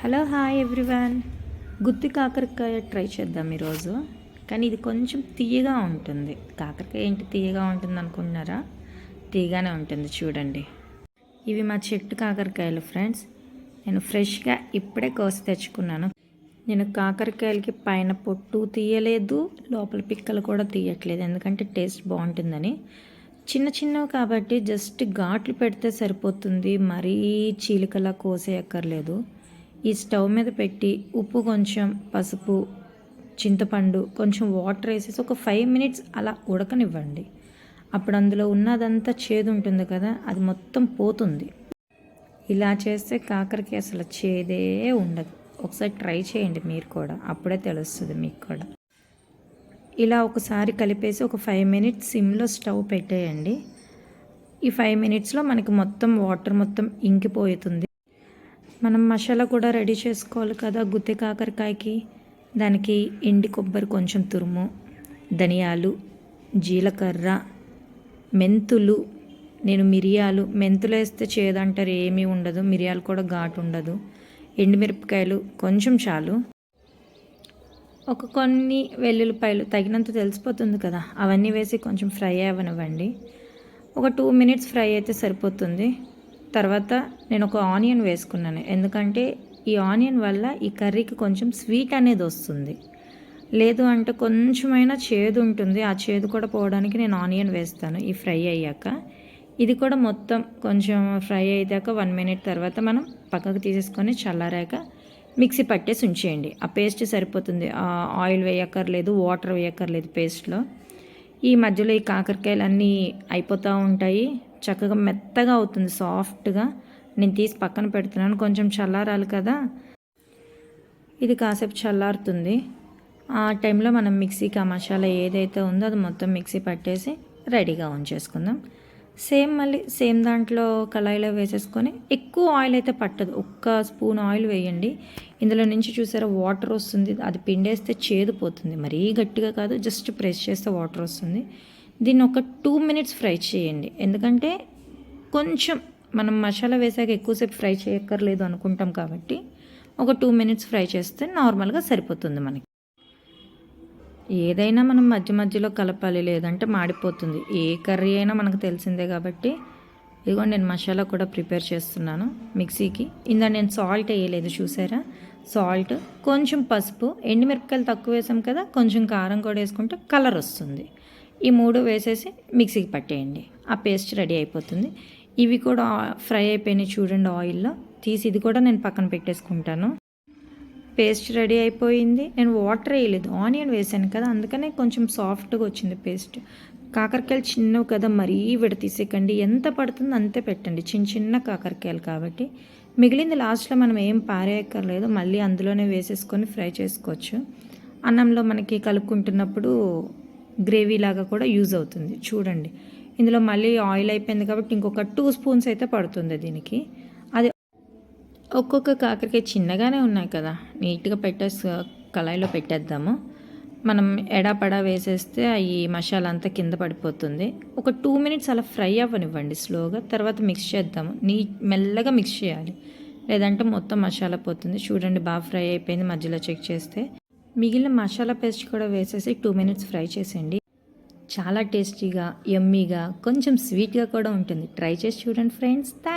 Hello hi everyone. గుత్తి కాకరకాయ try చేద్దాం ఈరోజు. కానీ ఇది కొంచెం తీయగా ఉంటుంది. కాకరకాయ ఏంటి తీయగా ఉంటుంది అనుకుంటున్నారా? తీయగానే ఉంటుంది చూడండి. ఇవి మా చెట్టు కాకరకాయలు ఫ్రెండ్స్. నేను ఫ్రెష్గా ఇప్పుడే కోసి తెచ్చుకున్నాను. నేను కాకరకాయలకి పైన పొట్టు తీయలేదు లోపల పిక్కలు కూడా తీయట్లేదు. ఎందుకంటే టేస్ట్ బాగుంటుందని. చిన్న చిన్నవి కాబట్టి జస్ట్ ఘాట్లు పెడితే సరిపోతుంది. మరీ చీలికలా కోసేయక్కర్లేదు. ఈ స్టవ్ మీద పెట్టి ఉప్పు కొంచెం పసుపు చింతపండు కొంచెం వాటర్ వేసేసి ఒక ఫైవ్ మినిట్స్ అలా ఉడకనివ్వండి. అప్పుడు అందులో ఉన్నదంతా చేదు ఉంటుంది కదా అది మొత్తం పోతుంది. ఇలా చేస్తే కాకరకాయ అసలు చేదే ఉండదు. ఒకసారి ట్రై చేయండి మీరు కూడా అప్పుడే తెలుస్తుంది మీకు కూడా. ఇలా ఒకసారి కలిపేసి ఒక ఫైవ్ మినిట్స్ సిమ్లో స్టవ్ పెట్టేయండి. ఈ ఫైవ్ మినిట్స్లో మనకి మొత్తం వాటర్ మొత్తం ఇంకిపోతుంది. మనం మసాలా కూడా రెడీ చేసుకోవాలి కదా గుత్తి కాకరకాయకి. దానికి ఎండి కొబ్బరి కొంచెం తురుము ధనియాలు జీలకర్ర మెంతులు. నేను మిరియాలు మెంతులు వేస్తే చేదంటారు ఏమీ ఉండదు. మిరియాలు కూడా ఘాటు ఉండదు. ఎండుమిరపకాయలు కొంచెం చాలు. ఒక కొన్ని వెల్లుల్లిపాయలు తగినంత తెలిసిపోతుంది కదా అవన్నీ వేసి కొంచెం ఫ్రై అవ్వనివ్వండి. ఒక టూ మినిట్స్ ఫ్రై అయితే సరిపోతుంది. తర్వాత నేను ఒక ఆనియన్ వేసుకున్నాను. ఎందుకంటే ఈ ఆనియన్ వల్ల ఈ కర్రీకి కొంచెం స్వీట్ అనేది వస్తుంది. లేదు అంటే కొంచెమైనా చేదు ఉంటుంది. ఆ చేదు కూడా పోవడానికి నేను ఆనియన్ వేస్తాను ఈ ఫ్రై అయ్యాక. ఇది కూడా మొత్తం కొంచెం ఫ్రై అయ్యాక వన్ మినిట్ తర్వాత మనం పక్కకు తీసేసుకొని చల్లారాక మిక్సీ పట్టేసి ఉంచేయండి. ఆ పేస్ట్ సరిపోతుంది. ఆయిల్ వేయక్కర్లేదు వాటర్ వేయక్కర్లేదు పేస్ట్లో. ఈ మధ్యలో ఈ కాకరకాయలు అన్నీ అయిపోతూ ఉంటాయి. చక్కగా మెత్తగా అవుతుంది సాఫ్ట్గా. నేను తీసి పక్కన పెడుతున్నాను కొంచెం చల్లారాలి కదా. ఇది కాసేపు చల్లారుతుంది. ఆ టైంలో మనం మిక్సీకి ఆ మసాలా ఏదైతే ఉందో అది మొత్తం మిక్సీ పట్టేసి రెడీగా ఉంచేసుకుందాం. సేమ్ మళ్ళీ సేమ్ దాంట్లో కళాయిలో వేసేసుకొని ఎక్కువ ఆయిల్ అయితే పట్టదు. ఒక్క స్పూన్ ఆయిల్ వేయండి. ఇందులో నుంచి చూసారా వాటర్ వస్తుంది. అది పిండేస్తే చేదుపోతుంది మరీ గట్టిగా కాదు జస్ట్ ప్రెస్ చేస్తే వాటర్ వస్తుంది. దీన్ని ఒక టూ మినిట్స్ ఫ్రై చేయండి. ఎందుకంటే కొంచెం మనం మసాలా వేసాక ఎక్కువసేపు ఫ్రై చేయక్కర్లేదు అనుకుంటాం కాబట్టి ఒక టూ మినిట్స్ ఫ్రై చేస్తే నార్మల్గా సరిపోతుంది మనకి. ఏదైనా మనం మధ్య మధ్యలో కలపాలి లేదంటే మాడిపోతుంది. ఏ కర్రీ అయినా మనకు తెలిసిందే కాబట్టి ఇదిగో నేను మసాలా కూడా ప్రిపేర్ చేస్తున్నాను మిక్సీకి. ఇందా నేను సాల్ట్ వేయలేదు చూసారా? సాల్ట్ కొంచెం పసుపు ఎండుమిరపకాయలు తక్కువ వేసాం కదా కొంచెం కారం కూడా వేసుకుంటే కలర్ వస్తుంది. ఈ మూడు వేసేసి మిక్సీకి పట్టేయండి. ఆ పేస్ట్ రెడీ అయిపోతుంది. ఇవి కూడా ఫ్రై అయిపోయినాయి చూడండి ఆయిల్లో. తీసి ఇది కూడా నేను పక్కన పెట్టేసుకుంటాను. పేస్ట్ రెడీ అయిపోయింది. నేను వాటర్ వేయలేదు. ఆనియన్ వేసాను కదా అందుకనే కొంచెం సాఫ్ట్గా వచ్చింది పేస్ట్. కాకరకాయలు చిన్నవి కదా మరీ విడతీసేకండి ఎంత పడుతుందో అంతే పెట్టండి. చిన్న చిన్న కాకరకాయలు కాబట్టి. మిగిలింది లాస్ట్లో మనం ఏం పారేయక్కర్లేదు. మళ్ళీ అందులోనే వేసేసుకొని ఫ్రై చేసుకోవచ్చు. అన్నంలో మనకి కలుపుకుంటున్నప్పుడు గ్రేవీ లాగా కూడా యూజ్ అవుతుంది. చూడండి. ఇందులో మళ్ళీ ఆయిల్ అయిపోయింది కాబట్టి ఇంకొక టూ స్పూన్స్ అయితే పడుతుంది దీనికి. అది ఒక్కొక్క కాకరకాయ చిన్నగానే ఉన్నాయి కదా. నీట్గా పెట్టేసి కళాయిలో పెట్టేద్దాము. మనం ఎడాపడా వేసేస్తే ఈ మసాలా అంతా కింద పడిపోతుంది. ఒక టూ మినిట్స్ అలా ఫ్రై అవ్వనివ్వండి స్లోగా. తర్వాత మిక్స్ చేద్దాము. నీ మెల్లగా మిక్స్ చేయాలి. లేదంటే మొత్తం మసాలా పోతుంది. చూడండి బాగా ఫ్రై అయిపోయింది మధ్యలో చెక్ చేస్తే. మిగిలిన మసాలా పేస్ట్ కూడా వేసేసి టూ మినిట్స్ ఫ్రై చేసేయండి. చాలా టేస్టీగా ఎమ్మీగా కొంచెం స్వీట్గా కూడా ఉంటుంది. ట్రై చేసి చూడండి ఫ్రెండ్స్ థ్యాంక్